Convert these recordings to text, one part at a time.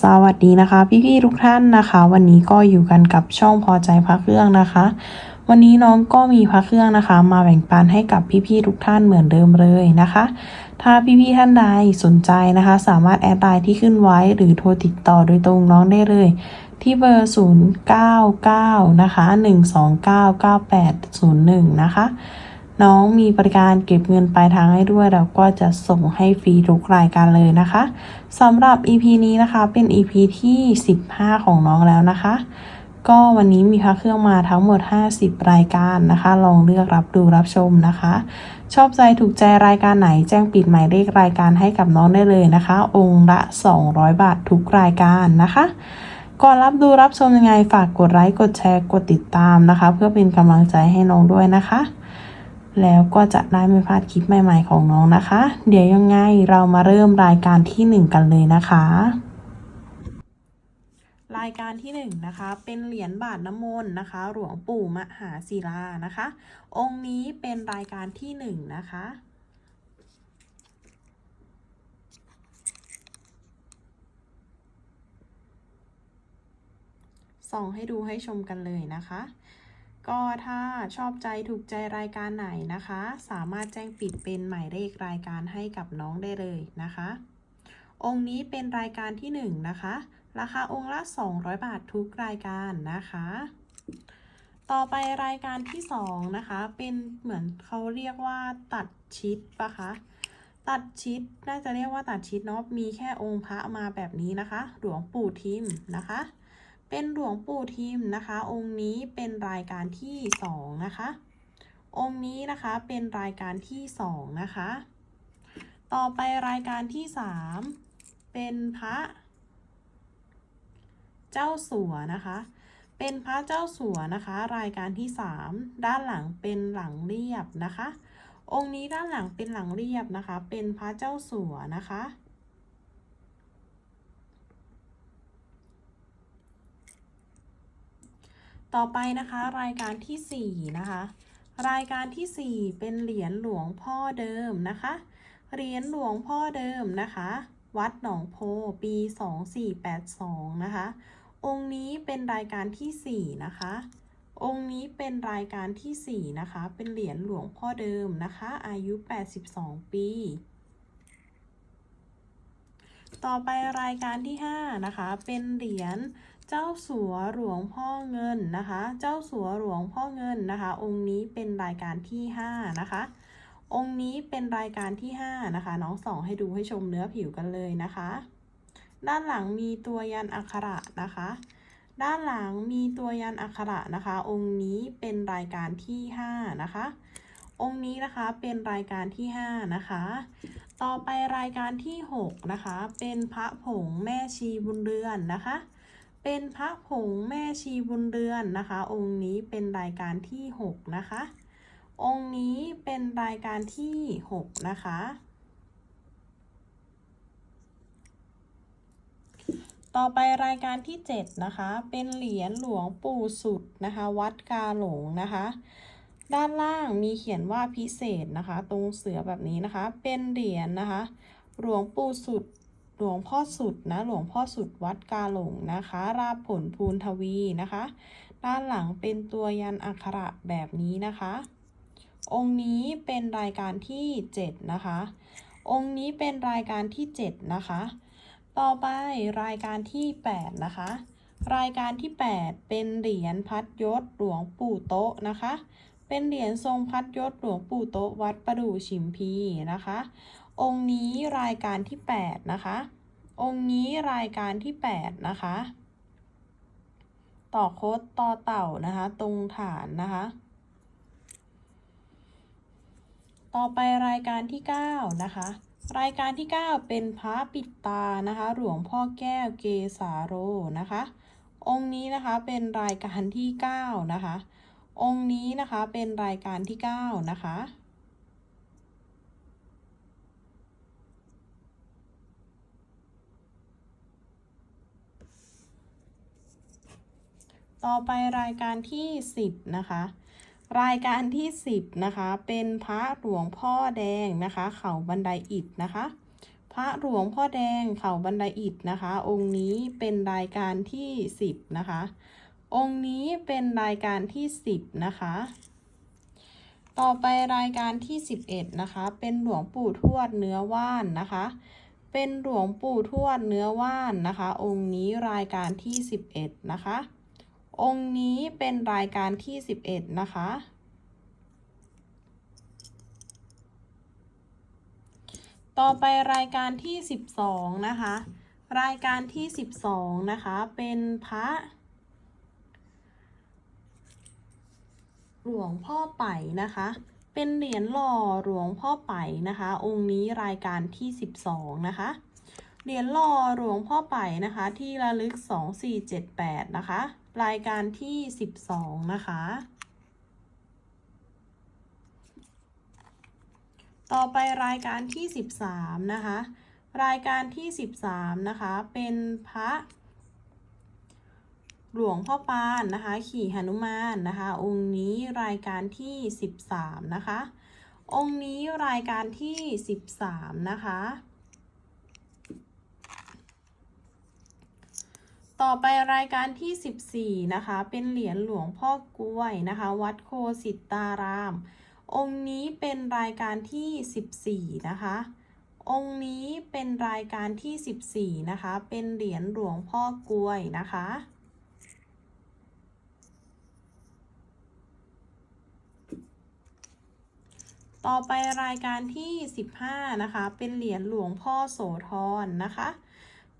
สวัสดีนะคะ พี่ๆทุกท่านนะคะ วันนี้ก็อยู่กันกับช่องพอใจพระเครื่องนะคะ วันนี้น้องก็มีพระเครื่องนะคะ มาแบ่งปันให้กับพี่ๆทุกท่านเหมือนเดิมเลยนะคะ ถ้าพี่ๆท่านใดสนใจนะคะ สามารถแอดไลน์ที่ขึ้นไว้หรือโทรติดต่อโดยตรงน้องได้เลย ที่เบอร์ 099 นะคะ 1299801 นะคะ น้องมีบริการเก็บเงินปลายทางให้ด้วย แล้วก็จะส่งให้ฟรีทุกรายการเลยนะคะสำหรับ EP นี้นะคะเป็น EP ที่ 15 ของน้องแล้วนะคะ ก็วันนี้มีพระเครื่องมาทั้งหมด 50 รายการนะคะ ลองเลือกรับดูรับชมนะคะ ชอบใจถูกใจรายการไหนแจ้งปิดหมายเลขรายการให้กับน้องได้เลยนะคะ องค์ละ 200 บาททุกรายการนะคะก่อนรับดูรับชมยังไงฝากกดไลค์กดแชร์กดติดตามนะคะ เพื่อเป็นกำลังใจให้น้องด้วยนะคะ แล้วก็จะได้ไม่พลาดคลิปใหม่ ๆ ของน้องนะคะ เดี๋ยวยังไงเรามาเริ่มรายการที่หนึ่งกันเลยนะคะ รายการที่หนึ่งนะคะเป็นเหรียญบาทน้ำมนต์นะคะ หลวงปู่มหาศิลานะคะ องค์นี้เป็นรายการที่หนึ่งนะคะส่องให้ดูให้ชมกันเลยนะคะ ก็ถ้าชอบใจถูกใจรายการไหนนะคะ สามารถแจ้งปิดเป็นหมายเลขรายการให้กับน้องได้เลยนะคะ องค์นี้เป็นรายการที่1นงนะคะ ราคาองค์ละ 200 บาททุกรายการนะคะ ต่อไปรายการที่2นะคะ เป็นเหมือนเขาเรียกว่าตัดชิดปะคะตัดชิดน่าจะเรียกว่าตัดชิดเนาะมีแค่องค์พระมาแบบนี้นะคะ หลวงปู่ทิมนะคะ เป็นหลวงปู่ทิมนะคะ องค์นี้เป็นรายการที่สองนะคะ องค์นี้นะคะเป็นรายการที่สองนะคะ ต่อไปรายการที่สามเป็นพระ เจ้าสัวนะคะ เป็นพระเจ้าสัวนะคะ รายการที่สามด้านหลังเป็นหลังเรียบนะคะ องค์นี้ด้านหลังเป็นหลังเรียบนะคะ เป็นพระเจ้าสัวนะคะ ต่อไปนะคะรายการที่ 4 นะคะ รายการที่ 4 เป็นเหรียญหลวงพ่อเดิมนะคะ เหรียญหลวงพ่อเดิมนะคะ วัดหนองโพปี 2482 นะคะ องค์นี้เป็นรายการที่ 4 นะคะ องค์นี้เป็นรายการที่ 4 นะคะ เป็นเหรียญหลวงพ่อเดิมนะคะ อายุ 82 ปี ต่อไปรายการที่ 5 นะคะ เป็นเหรียญ เจ้าสัวหลวงพ่อเงินนะคะ เจ้าสัวหลวงพ่อเงินนะคะ องค์นี้เป็นรายการที่5นะคะ องค์นี้เป็นรายการที่5นะคะ น้องสองให้ดูให้ชมเนื้อผิวกันเลยนะคะ ด้านหลังมีตัวยันอักขระนะคะ ด้านหลังมีตัวยันอักขระนะคะ องค์นี้เป็นรายการที่5นะคะองค์นี้นะคะเป็นรายการที่ 5 นะคะ ต่อไปรายการที่ 6 นะคะ เป็นพระผงแม่ชีบุญเรือนนะคะ เป็นพระผงแม่ชีบุญเรือนนะคะ องค์นี้เป็นรายการที่ 6 นะคะ องค์นี้เป็นรายการที่ 6 นะคะ ต่อไปรายการที่ 7 นะคะ เป็นเหรียญหลวงปู่สุดนะคะ วัดกาหลงนะคะด้านล่างมีเขียนว่าพิเศษนะคะ ตรงเสือแบบนี้นะคะ เป็นเหรียญนะคะ หลวงปู่สุด ลวงพ่อสุดนะ หลวงพ่อสุดวัดกาหลงนะคะ ราบผลภูนทวีนะคะ ด้านหลังเป็นตัวยันอักขระแบบนี้นะคะ องค์นี้เป็นรายการที่ 7 นะคะ องค์นี้เป็นรายการที่ 7 นะคะ ต่อไปรายการที่ 8 นะคะ รายการที่ 8 เป็นเหรียญพัดยศหลวงปู่โต๊ะนะคะ เป็นเหรียญทรงพัดยศหลวงปู่โต๊ะวัดประดู่ชิมพีนะคะ องค์นี้รายการที่ 8 นะคะ องค์นี้รายการที่ 8 นะคะ ต่อโคดต่อเต่านะคะ ตรงฐานนะคะ ต่อไปรายการที่ 9 นะคะ รายการที่ 9 เป็นพระปิดตานะคะ หลวงพ่อแก้วเกสาโรนะคะ องค์นี้นะคะเป็นรายการที่ 9 นะคะ องค์นี้นะคะเป็นรายการที่ 9 นะคะ ต่อไปรายการที่ 10 นะคะ รายการที่ 10 นะคะ เป็นพระหลวงพ่อแดงนะคะ เขาบันไดอิฐนะคะ พระหลวงพ่อแดงเขาบันไดอิฐนะคะ องค์นี้เป็นรายการที่ 10 นะคะ องค์นี้เป็นรายการที่ 10 นะคะ ต่อไปรายการที่ 11 นะคะ เป็นหลวงปู่ทวดเนื้อว่านนะคะเป็นหลวงปู่ทวดเนื้อว่านนะคะ องค์นี้รายการที่ 11 นะคะ องค์นี้เป็นรายการที่ 11 นะคะ ต่อไปรายการที่ 12 นะคะ รายการที่ 12 นะคะ เป็นพระ หลวงพ่อไป่นะคะ เป็นเหรียญหล่อหลวงพ่อไป่นะคะ องค์นี้รายการที่ 12 นะคะ เหรียญหล่อหลวงพ่อไป่นะคะ ที่ระลึก 2478 นะคะ รายการที่12นะคะ ต่อไปรายการที่13นะคะ รายการที่13นะคะ เป็นพระ หลวงพ่อปานนะคะ ขี่หนุมานนะคะ องค์นี้รายการที่13นะคะ องค์นี้รายการที่13นะคะ ต่อไปรายการที่ 14 นะคะ เป็นเหรียญหลวงพ่อกล้วยนะคะ วัดโคสิตาราม องค์นี้เป็นรายการที่ 14 นะคะ องค์นี้เป็นรายการที่ 14 นะคะ เป็นเหรียญหลวงพ่อกล้วยนะคะต่อไปรายการที่ 15 นะคะ เป็นเหรียญหลวงพ่อโสธรนะคะ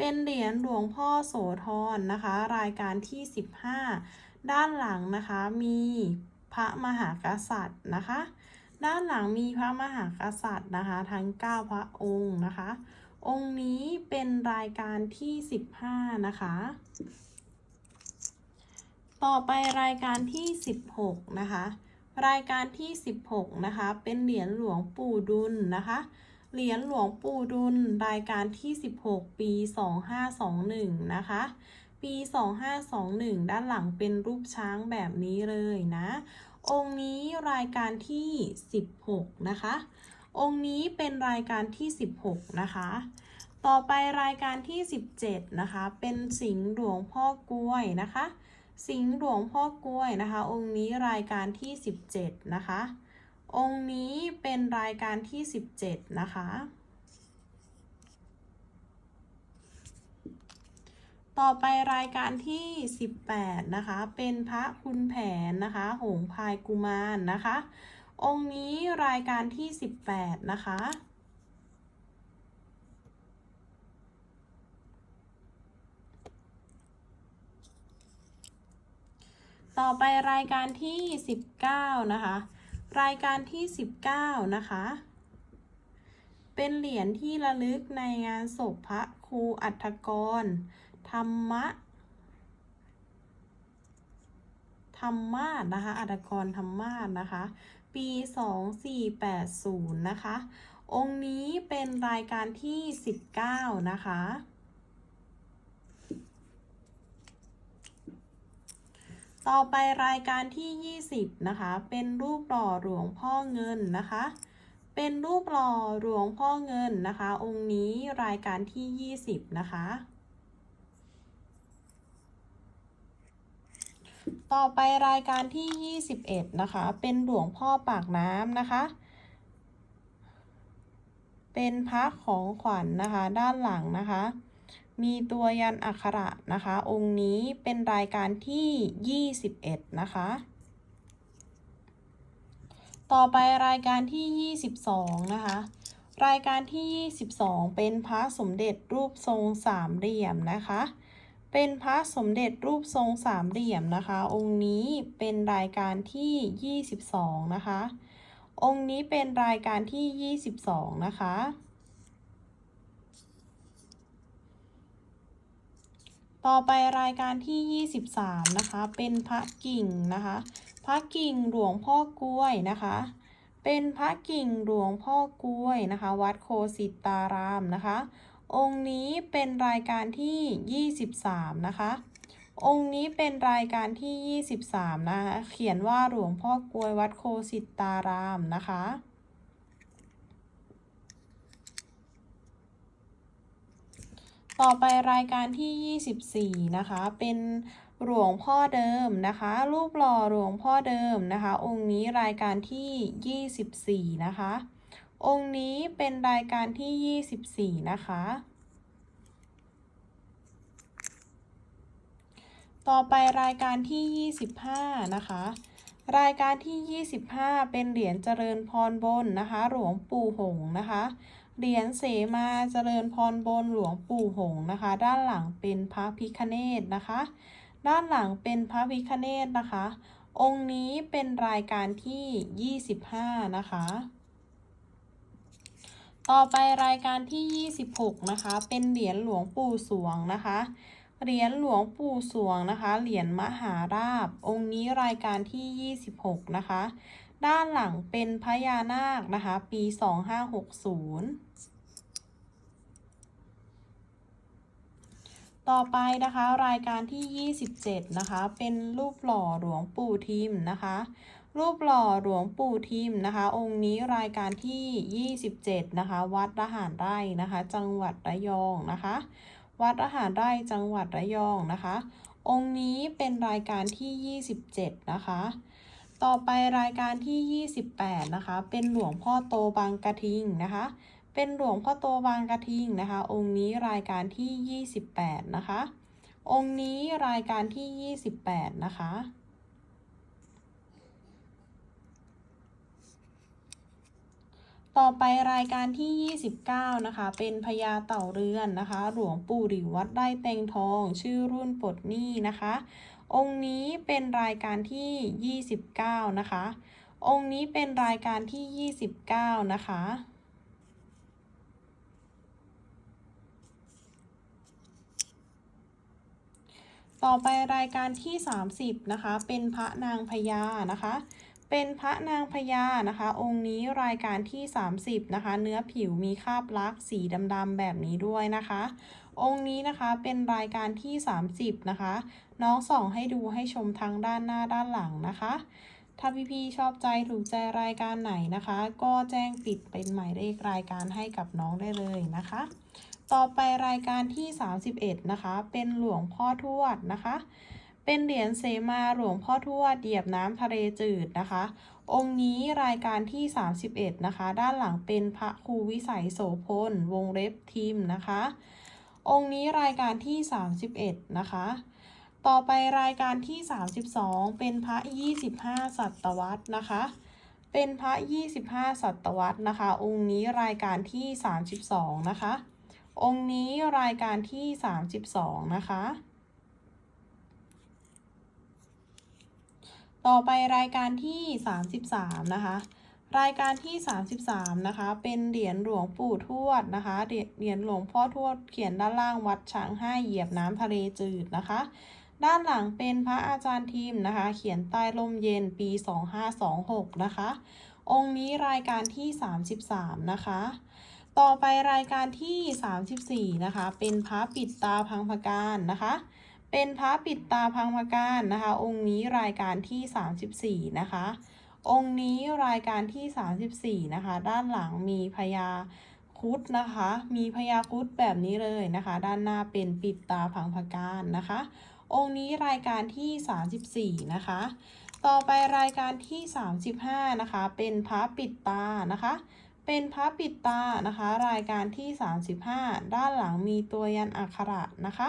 เป็นเหรียญหลวงพ่อโสธรนะคะ รายการที่ 15 ด้านหลังนะคะมีพระมหากษัตริย์นะคะ ด้านหลังมีพระมหากษัตริย์นะคะ ทั้ง 9 พระองค์นะคะ องค์นี้เป็นรายการที่ 15 นะคะ ต่อไปรายการที่ 16 นะคะ รายการที่ 16 นะคะ เป็นเหรียญหลวงปู่ดุลนะคะ เหรียญหลวงปู่ดุลรายการที่ 16 ปี 2521 นะคะ ปี 2521 ด้านหลังเป็นรูปช้างแบบนี้เลยนะ องค์นี้รายการที่ 16 นะคะ องค์นี้เป็นรายการที่ 16 นะคะ ต่อไปรายการที่ 17 นะคะ เป็นสิงห์หลวงพ่อกล้วยนะคะ สิงห์หลวงพ่อกล้วยนะคะ องค์นี้รายการที่ 17 นะคะ องค์นี้เป็นรายการที่ 17 นะคะ ต่อไปรายการที่ 18 นะคะ เป็นพระคุณแผนนะคะ หงพายกุมารนะคะ องค์นี้รายการที่ 18 นะคะต่อไปรายการที่ 19 นะคะ รายการที่ 19 นะคะ เป็นเหรียญที่ระลึกในงานศพพระครูอัฐกร ธรรมะ ธรรมาสนะคะ อัฐกรธรรมาสนะคะ ปี 2480 นะคะ องค์นี้เป็นรายการที่ 19 นะคะ ต่อไปรายการที่ 20 นะคะ เป็นรูปหล่อหลวงพ่อเงินนะคะ เป็นรูปหล่อหลวงพ่อเงินนะคะ องค์นี้รายการที่ 20 นะคะ ต่อไปรายการที่ 21 นะคะ เป็นหลวงพ่อปากน้ำนะคะ เป็นพระของขวัญนนะคะด้านหลังนะคะ มีตัวยันอักขระนะคะ องค์นี้เป็นรายการที่ 21 นะคะ ต่อไปรายการที่ 22 นะคะ รายการที่ 22 เป็นพระสมเด็จรูปทรงสามเหลี่ยมนะคะ เป็นพระสมเด็จรูปทรงสามเหลี่ยมนะคะ องค์นี้เป็นรายการที่ 22 นะคะ องค์นี้เป็นรายการที่ 22 นะคะ ต่อไปรายการที่ 23 นะคะ เป็นพระกิ่งนะคะ พระกิ่งหลวงพ่อกล้วยนะคะ เป็นพระกิ่งหลวงพ่อกล้วยนะคะ วัดโคสิตารามนะคะ องค์นี้เป็นรายการที่ 23 นะคะ องค์นี้เป็นรายการที่ 23 นะคะ เขียนว่าหลวงพ่อกล้วยวัดโคสิตารามนะคะ ต่อไปรายการที่ 24 นะคะ เป็นหลวงพ่อเดิมนะคะ รูปหล่อหลวงพ่อเดิมนะคะ องค์นี้รายการที่ 24 นะคะ องค์นี้เป็นรายการที่ 24 นะคะ ต่อไปรายการที่ 25 นะคะ รายการที่ 25 เป็นเหรียญเจริญพรบนนะคะ หลวงปู่หงนะคะ เหรียญเสมาเจริญพรบนหลวงปู่หงนะคะ ด้านหลังเป็นพระพิคเนตนะคะ ด้านหลังเป็นพระพิคเนตนะคะ องค์นี้เป็นรายการที่ 25 นะคะ ต่อไปรายการที่ 26 นะคะ เป็นเหรียญหลวงปู่สวงนะคะเหรียญหลวงปู่สวงนะคะ เหรียญมหาราบ องค์นี้รายการที่ 26 นะคะ ด้านหลังเป็นพญานาคนะคะ ปี 2560 ต่อไปนะคะรายการที่ 27 นะคะ เป็นรูปหล่อหลวงปู่ทิมนะคะ รูปหล่อหลวงปู่ทิมนะคะ องค์นี้รายการที่ 27 นะคะ วัดระหารไร่นะคะ จังหวัดระยองนะคะ วัดระหารไร่จังหวัดระยองนะคะ องค์นี้เป็นรายการที่ 27 นะคะ ต่อไปรายการที่ 28 นะคะ เป็นหลวงพ่อโตบางกระทิงนะคะ เป็นหลวงพ่อโตบางกระทิงนะคะ องค์นี้รายการที่ 28 นะคะ องค์นี้รายการที่ 28 นะคะต่อไปรายการที่ 29 นะคะ เป็นพญาเต่าเรือนนะคะ หลวงปู่หลิววัดไร่เตงทอง ชื่อรุ่นปลดหนี้นะคะ องค์นี้เป็นรายการที่ 29 นะคะ องค์นี้เป็นรายการที่ 29 นะคะ ต่อไปรายการที่ 30นะคะ เป็นพระนางพญานะคะ เป็นพระนางพญานะคะ องค์นี้รายการที่ 30นะคะ เนื้อผิวมีคราบลักษ์สีดำๆแบบนี้ด้วยนะคะ องค์นี้นะคะเป็นรายการที่ 30นะคะ น้องส่องให้ดูให้ชมทั้งด้านหน้าด้านหลังนะคะ ถ้าพี่ๆชอบใจถูกใจรายการไหนนะคะ ก็แจ้งปิดเป็นหมายเลขรายการให้กับน้องได้เลยนะคะ ต่อไปรายการที่ 31 นะคะ เป็นหลวงพ่อทวดนะคะ เป็นเหรียญเสมาหลวงพ่อทวดเหยียบน้ำทะเลจืดนะคะ องค์นี้รายการที่ 31 นะคะ ด้านหลังเป็นพระครูวิสัยโสพล วงเล็บทิมนะคะ องค์นี้รายการที่ 31 นะคะ ต่อไปรายการที่ 32 เป็นพระ 25 สัตวรรษนะคะเป็นพระ 25 สัตวรรษนะคะ องค์นี้รายการที่ 32 นะคะ องค์นี้รายการที่ 32 นะคะ ต่อไปรายการที่ 33 นะคะ รายการที่ 33 นะคะ เป็นเหรียญหลวงปู่ทวดนะคะ เหรียญหลวงพ่อทวดเขียนด้านล่างวัดช้างห้าเหยียบน้ำทะเลจืดนะคะ ด้านหลังเป็นพระอาจารย์ทิมนะคะ เขียนใต้ร่มเย็นปี 2526 นะคะ องค์นี้รายการที่ 33 นะคะ ต่อไปรายการที่ 34 นะคะ เป็นพระปิดตาพังพการนะคะ เป็นพระปิดตาพังพการนะคะ องค์นี้รายการที่ 34 นะคะ องค์นี้รายการที่ 34 นะคะ ด้านหลังมีพญาคุดนะคะ มีพญาคุดแบบนี้เลยนะคะ ด้านหน้าเป็นปิดตาพังพการนะคะ องค์นี้รายการที่ 34 นะคะ ต่อไปรายการที่ 35 นะคะ เป็นพระปิดตานะคะ เป็นพระปิดตานะคะ รายการที่ 35 ด้านหลังมีตัวยันอักขระนะคะ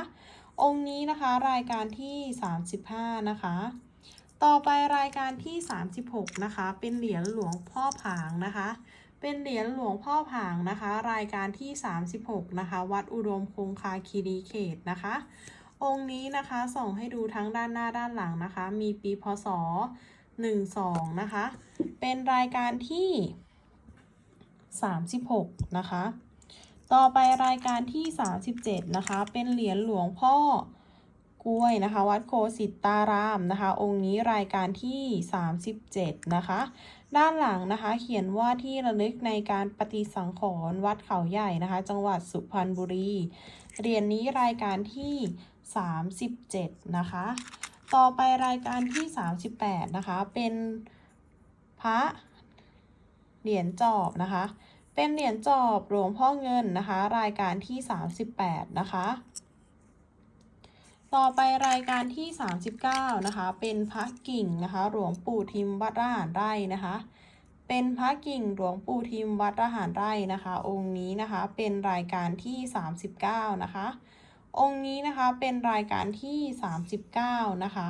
องค์นี้นะคะรายการที่ 35 นะคะ ต่อไปรายการที่ 36 นะคะ เป็นเหรียญหลวงพ่อผางนะคะ เป็นเหรียญหลวงพ่อผางนะคะ รายการที่ 36 นะคะ วัดอุดมคงคาคีรีเขตนะคะ องค์นี้นะคะส่องให้ดูทั้งด้านหน้าด้านหลังนะคะ มีปีพศ 12 นะคะ เป็นรายการที่ 36 นะคะ ต่อไปรายการที่ 37 นะคะ เป็นเหรียญหลวงพ่อกล้วยนะคะ วัดโคสิตารามนะคะ องค์นี้รายการที่ 37 นะคะ ด้านหลังนะคะ เขียนว่าที่ระลึกในการปฏิสังขรณ์วัดเขาใหญ่นะคะ จังหวัดสุพรรณบุรีเหรียญนี้รายการที่ 37 นะคะ ต่อไปรายการที่ 38 นะคะ เป็นพระ เหรียญจอบนะคะ เป็นเหรียญจอบหลวงพ่อเงินนะคะ รายการที่ 38 นะคะ ต่อไปรายการที่ 39 นะคะ เป็นพระกิ่งนะคะหลวงปู่ทิมวัดระหารไร่นะคะ เป็นพระกิ่งหลวงปู่ทิมวัดระหารไร่นะคะ องค์นี้นะคะเป็นรายการที่ 39 นะคะ องค์นี้นะคะเป็นรายการที่ 39 นะคะ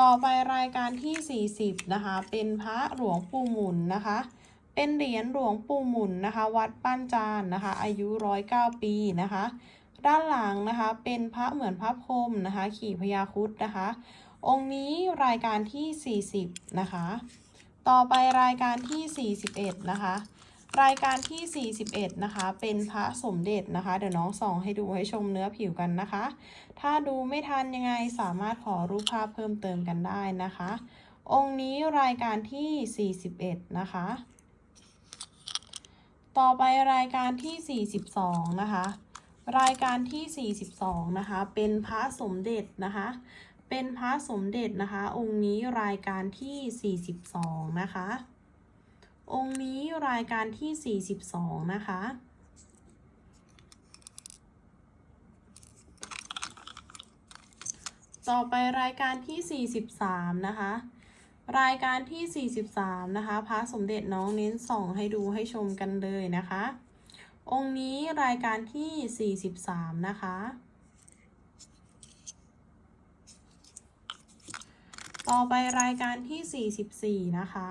ต่อไปรายการที่ 40 นะคะ เป็นพระหลวงปู่หมุนนะคะ เป็นเหรียญหลวงปู่หมุนนะคะ วัดป้านจานนะคะ อายุ 109 ปีนะคะ ด้านหลังนะคะเป็นพระเหมือนพระพรมนะคะ ขี่พญาครุดนะคะ องค์นี้รายการที่ 40 นะคะ ต่อไปรายการที่ 41 นะคะ รายการที่ 41 นะคะ เป็นพระสมเด็จนะคะ เดี๋ยวน้องส่องให้ดูให้ชมเนื้อผิวกันนะคะ ถ้าดูไม่ทันยังไงสามารถขอรูปภาพเพิ่มเติมกันได้นะคะ องค์นี้รายการที่ 41 นะคะ ต่อไปรายการที่ 42 นะคะ รายการที่ 42 นะคะ เป็นพระสมเด็จนะคะ เป็นพระสมเด็จนะคะ องค์นี้รายการที่ 42 นะคะ องค์นี้รายการที่ 42 นะคะ ต่อไปรายการที่ 43 นะคะ รายการที่ 43 นะคะพระสมเด็จน้องเน้นส่องให้ดูให้ชมกันเลยนะคะ องค์นี้รายการที่ 43 นะคะต่อไปรายการที่ 44 นะคะ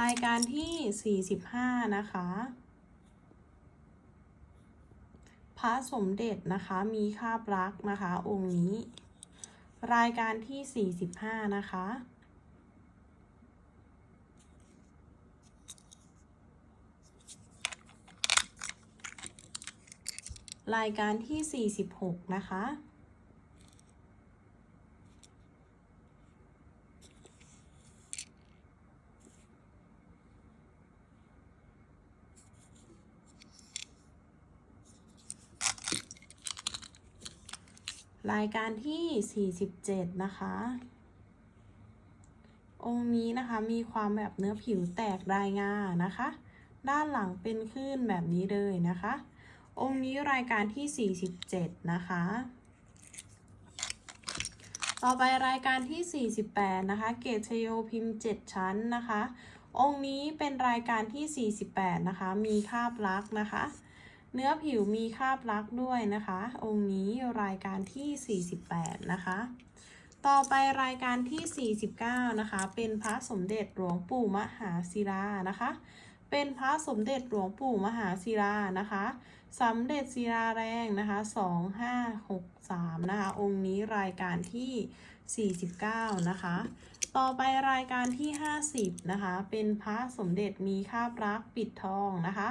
รายการที่ 45 นะคะ พระสมเด็จนะคะ มีคาบรักนะคะ องค์นี้ รายการที่ 45 นะคะรายการที่ 46 นะคะ รายการที่ 47 นะคะ องค์นี้นะคะมีความแบบเนื้อผิวแตกรายงานะคะ ด้านหลังเป็นคลื่นแบบนี้เลยนะคะ องค์นี้รายการที่ 47 นะคะ ต่อไปรายการที่ 48 นะคะ เกตชโยพิมพ์ 7 ชั้นนะคะ องค์นี้เป็นรายการที่ 48 นะคะ มีคาบลักษณ์นะคะ เนื้อผิวมีคาบลักด้วยนะคะ องค์นี้รายการที่ 48 นะคะ ต่อไปรายการที่ 49 นะคะ เป็นพระสมเด็จหลวงปู่มหาศิลานะคะ เป็นพระสมเด็จหลวงปู่มหาศิลานะคะสำเด็จศิลาแรงนะคะ 2563 นะคะ องค์นี้รายการที่ 49 นะคะ ต่อไปรายการที่ 50 นะคะ เป็นพระสมเด็จมีคาบรักปิดทองนะคะ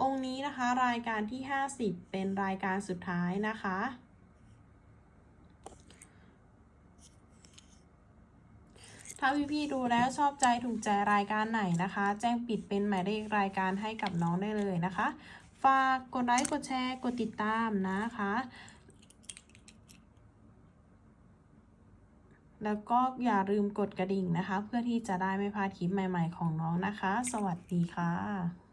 องค์นี้นะคะรายการที่ 50 เป็นรายการสุดท้ายนะคะ ถ้าพี่ๆดูแล้วชอบใจถูกใจรายการไหนนะคะ แจ้งปิดเป็นหมายเลขรายการให้กับน้องได้เลยนะคะ ฝากกดไลค์กดแชร์กดติดตามนะคะ แล้วก็อย่าลืมกดกระดิ่งนะคะ เพื่อที่จะได้ไม่พลาดคลิปใหม่ ๆ ของน้องนะคะ สวัสดีค่ะ